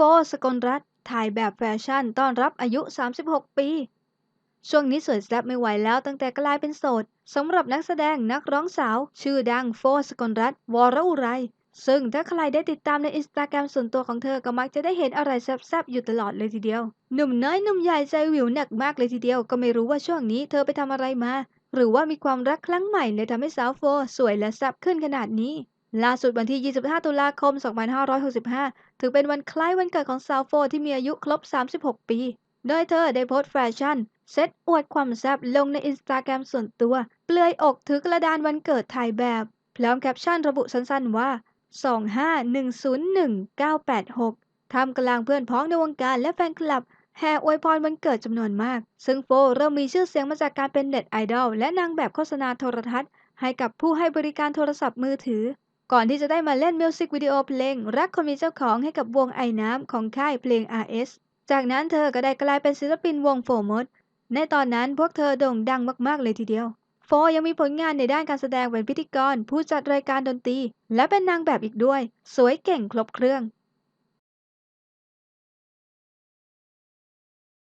โฟสกลรัตถ่ายแบบแฟชั่นต้อนรับอายุ 36 ปี ช่วงนี้สวยแซ่บไม่ไหวแล้วตั้งแต่กลายเป็นโสดสำหรับนักแสดงนักร้องสาว ชื่อดังโฟสกลรัตวรอุไร ซึ่งถ้าใครได้ติดตามในอินสตาแกรมส่วนตัวของเธอก็มักจะได้เห็นอะไรแซ่บๆอยู่ตลอดเลยทีเดียว หนุ่มน้อยหนุ่มใหญ่ใจวิวหนักมากเลยทีเดียวก็ไม่รู้ว่าช่วงนี้เธอไปทำอะไรมา หรือว่ามีความรักครั้งใหม่เลยทำให้สาวโฟสวยและแซ่บขึ้นขนาดนี้ ล่าสุดวันที่ 25 ตุลาคม 2565 ถือเป็นวันคล้ายวันเกิดของสาวโฟที่มีอายุครบ 36 ปี โดยเธอได้โพสต์แฟชั่น เซ็ตอวดความแซ่บลงในอินสตาแกรมส่วนตัว เปลือยอกถือกระดานวันเกิดถ่ายแบบ พร้อมแคปชั่นระบุสั้นๆว่า 25101-986ทำกลางเพื่อนพ้องในวงการและแฟนคลับแห่อวยพรวันเกิดจำนวนมาก ซึ่งโฟเริ่มมีชื่อเสียงมาจากการเป็นเน็ตไอดอลและนางแบบโฆษณาโทรทัศน์ให้กับผู้ให้บริการโทรศัพท์มือถือ ก่อนที่จะได้มาเล่นมิวสิกวิดีโอเพลง รักคนมีเจ้าของให้กับวงไอน้ำของค่ายเพลง RS จากนั้นเธอก็ได้กลายเป็นศิลปินวงโฟมดในตอนนั้นพวกเธอโด่งดังมากๆเลยทีเดียว โฟยังมีผลงานในด้านการแสดงเป็นพิธีกร ผู้จัดรายการดนตรี และเป็นนางแบบอีกด้วย สวยเก่งครบเครื่อง